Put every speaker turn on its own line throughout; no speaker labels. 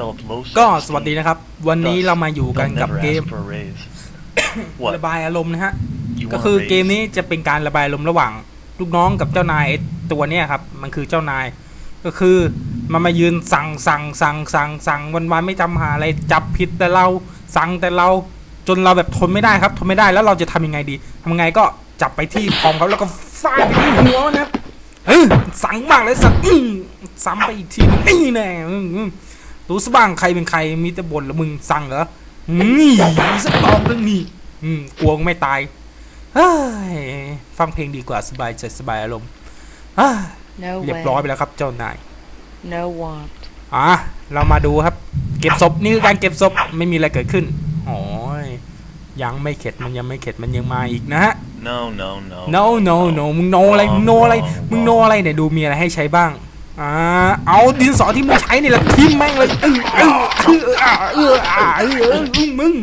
people developed low
ก็
self-esteem.
สวัสดีนะครับ วันนี้
Thus,
เรามาอยู่กัน
they'll
กับ
never
เกม
ask for a raise. What?
ระบายอารมณ์นะฮะ
You
ก็
want
คือ
a
เกม
raise?
นี้จะเป็นการระบายอารมณ์ระหว่าง ลูกน้องกับเจ้านายไอ้ตัวเนี้ยครับ มันคือเจ้านาย ก็คือมันมายืนสั่งสั่งสั่งสั่งสั่งวันวันๆไม่จำหาอะไรจับผิดแต่เราสั่งแต่เราจนเราแบบทนไม่ได้ครับ ทนไม่ได้แล้วเราจะทำยังไงดีทำยังไงก็จับไปที่คอมเขาแล้วก็ฟาดไปที่หัวมันนะครับเออสั่งมากเลยสั่งอื้อซ้ำไปอีกทีนึงนี่แน่อืมอืม รู้สบ้างใครเป็นใครมีแต่บ่นแล้วมึงสั่งเหรอนี่สักตอกเรื่องนี้อืมกลัวกูไม่ตายเฮ้ยฟังเพลงดีกว่าสบายใจสบายอารมณ์เฮ้ย
No
เรียบร้อยไป
way.
แล้วครับเจ้านาย
No want.
อะเรามาดูครับ เก็บศพนี่คือการเก็บศพไม่มีอะไรเกิดขึ้นโอ้ยยังไม่เข็ดมันยังไม่เข็ดมันยังมาอีกนะฮะ
No, no, no.
no no no มึงโนอะไรมึงโนอะไรมึงโนอะไรเนี่ยดูมีอะไรให้ใช้บ้าง อ่าเอาดินสอที่มึงใช้นี่แหละทิมแม่งเลยเออเออเออเออเออมึง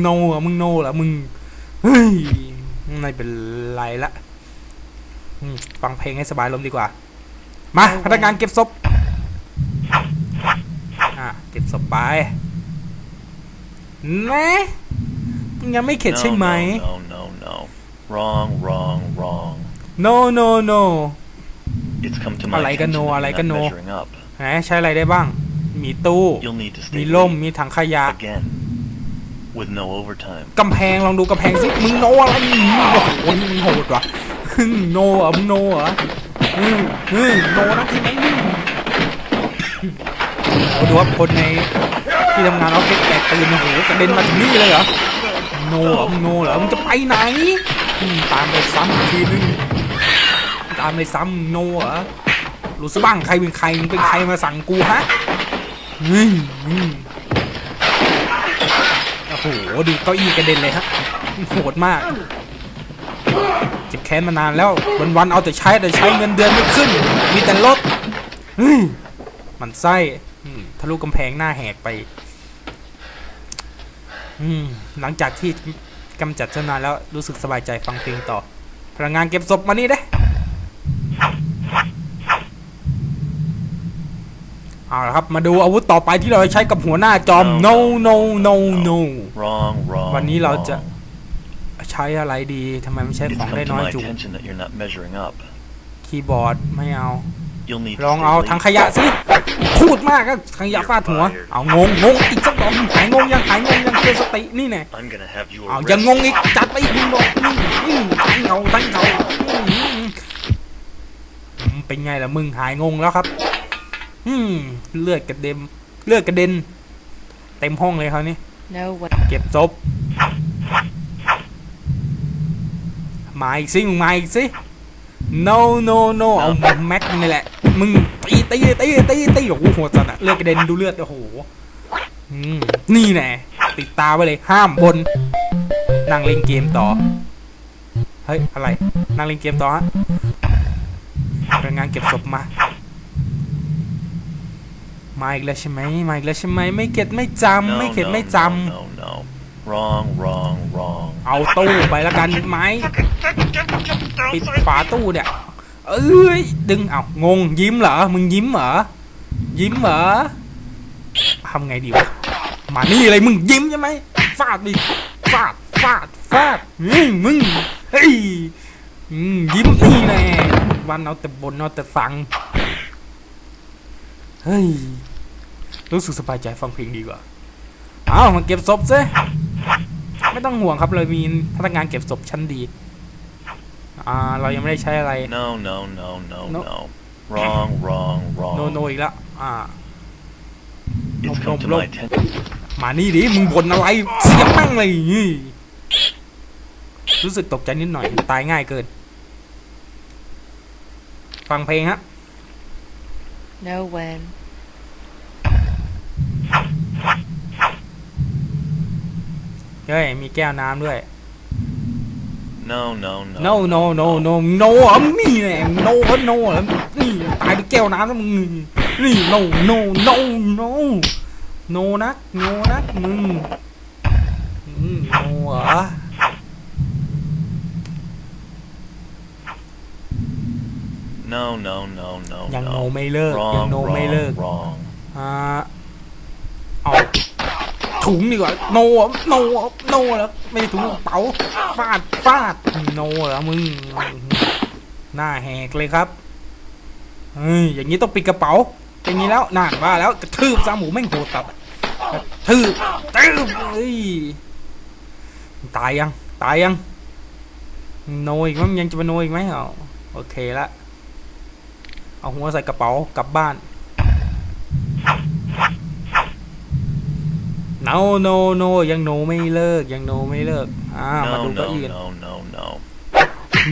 โนอะมึงโนเหรอมึงเฮ้ยไม่เป็นไรละฟังเพลงให้สบายลมดีกว่า มาพนักงานเก็บศพอะเก็บศพไปนะมึงยังไม่เข็ดใช่ไหม
no, no, no. Wrong, wrong, wrong.
no no no
It's come to my
อะไรกัน
attention
โน
that
อะไร
you're
กัน
not
โน
measuring up.
ไหนใช้อะไรได้บ้าง มีตู้
You'll need to
มี
stay
ล่ม
late
มีถังขยะ
again with no overtime.
กำแพงลองดูกำแพงสิมึงโนอะไรมึงโอ้โหมึงโหดว่ะฮึ่มโนเหรอมึงโนเหรออืมอืมโนนะที่นั้นโอ้ดูว่าคนในที่ทำงานออฟฟิศแตกตื่นโอ้โหกระเด็นมาถึงนี่เลยเหรอโนเหรอมึงโนเหรอมึงจะไปไหนอืมตามไปซ้ำอีกทีนึง ตามไปซ้ำโนเหรอรู้สึกบ้างใครเป็นใครมึงเป็นใครมาสั่งกูฮะอืมอืมโอ้โหดูเก้าอี้กระเด็นเลยฮะโหดมากเจ็บแค้นมานานแล้ววันวันๆเอาแต่ใช้แต่ใช้เงินเดือนไม่ขึ้น มีแต่ลดมันไส้ทะลุกำแพงหน้าแหกไปอืมหลังจากที่กำจัดเจ้านายแล้วรู้สึกสบายใจฟังเพลงต่อพลังงานเก็บศพมานี่เด้ เอาละครับมาดูอาวุธต่อไปที่เราจะใช้กับหัวหน้าจอม no no no no
Wrong, wrong.
วันนี้เราจะ
wrong.
ใช้อะไรดีทำไมมันใช้
It's
ของ
come
ได้
to
น้อย
my
จุง
attention that you're not measuring up.
คีย์บอร์ดไม่เอา
You'll need
ลอง
to
เอา
stay
ถัง
late.
ขยะสิพูดมากก็ถังขยะฟาดหัว เอางงงงอีกสักดอกหายงงยังหายงงยังเตือนสตินี่แน่
I'm gonna have you
เอายังงงอีก
arrested.
จัดไปอีกหนึ่งดอกนี่นี่ทั้งเขาทั้งเขาอืมอืมเป็นไงล่ะมึงหายงงแล้วครับ อืมเลือดกระเด็นเลือดกระเด็น เต็มห้องเลยเขาวนี่
No way.
เก็บศพมาอีกสิมึงมาอีกสิ no no no เอาแม็กนี่แหละ มึงตีตีตีตีตีโอ้โหโหดจัดอะเลือดกระเด็นดูเลือดโอ้โหอืมนี่แน่ติดตาไว้เลยห้ามบน นั่งเล่นเกมต่อ เฮ้ย อะไร นั่งเล่นเกมต่อฮะรายงานเก็บศพมา มาอีกแล้วใช่ไหมมาอีกแล้วใช่ไหมไม่เข็ดไม่จำ
No,
ไม่เข็ด
no,
ไม่
no,
จ
No, no. Wrong, wrong, wrong. ำ
เอาตู้ไปแล้วกันไหมปิดฝาตู้เนี่ยเอ้ยดึงเอางงยิ้มเหรอมึงยิ้มเหรอยิ้มเหรอทำไงดีวะมานี่เลยมึงยิ้มใช่ไหมฟาดดิฟาดฟาดฟาดนี่มึงเฮ้ยอืมยิ้มนี่แน่วันเอาแต่บนเอาแต่ฟัง เฮ้ย รู้สึกสบายใจฟังเพลงดีกว่า เอามาเก็บศพซิไม่ต้องห่วงครับเลยมีพนักงานเก็บศพชั้นดี อ่า เรายังไม่ได้ใช้อะไร
No, no, no, no,
No.
no. Wrong, wrong, wrong.
โนโนอีกแล้วอ่า
It's
No,
come to
no,
my
no.
attention.
มานี่ดิ มึงบ่นอะไร เสียบแม่งเลยนี่รู้สึกตกใจนิดหน่อย ตายง่ายเกิน ฟังเพลงฮะ
No way.
เฮ้ยมีแก้วน้ำด้วย
No, no, no.
no no no no no อะมึงนี่แหละ no อะ no อะนี่ตายด้วยแก้วน้ำแล้วมึงนี่ no no no no no นัก no นักมึงอืม no เหรอ
No, no, no, no,
ยัง
no.
no ไม่เลิกยัง
Wrong,
no ไม่เลิก
wrong, wrong.
อ่าเอาถุงดีกว่าโนโนโนแล้วไม่ใช่ถุงกระเป๋าฟาดฟาดโนแล้วมึงหน้าแหกเลยครับเฮ้ยอย่างนี้ต้องปิดกระเป๋าอย่างนี้แล้วน่านว่าแล้วกระทืบซาหมูแม่งโหดตัดกระทืบทืบเฮ้ยตายยังตายยังโนอีกมั้ยยังจะมาโนอีกไหมเอาโอเคละ เอาหัวใส่กระเป๋ากลับบ้าน no no no ยังโนไม่เลิกยังโนไม่เลิกอ่ามา
No,
ดูเก้าอี้
no,
กัน
no, no, no.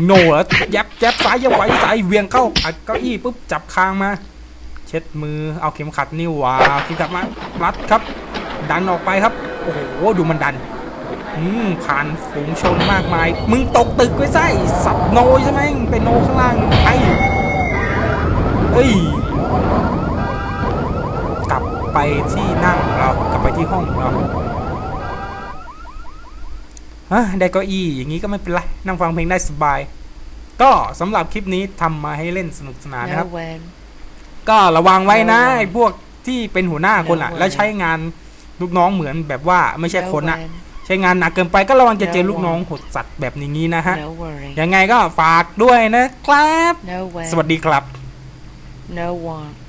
โนแล้วยับยับซ้ายยับไว้ซ้ายเหวียงเข้าอัดเก้าอี้ปุ๊บจับคางมา เช็ดมือเอาเข็มขัดนิ้ววางเข็มขัดมารัดครับ ดันออกไปครับ โอ้โหดูมันดันอืมผ่านฝูงชนมากมาย มึงตกตึกไว้ไส้สับโนใช่ไหมมึงเป็นโนข้างล่างไอ้ เฮ้ย กลับไปที่นั่งของเรากลับไปที่ห้องของเราอะได้เก้าอี้อย่างนี้ก็ไม่เป็นไร นั่งฟังเพลงได้สบาย ก็สำหรับคลิปนี้ทำมาให้เล่นสนุกสนานนะครับ
No when.
ก็ระวังไว้นะ
ระวัง
ไอ้พวกที่เป็นหัวหน้าคนอะ
ระวัง
แล้วใช้งานลูกน้องเหมือนแบบว่าไม่ใช่
No
คนนะ
when.
ใช้งานหนักเกินไปก็ระวังจะเจอ
ระวัง
ลูกน้องหดสัตว์แบบนี้นะฮะ
No worry.
ยังไงก็ฝากด้วยนะครับ
No when.
สวัสดีครับ
No want.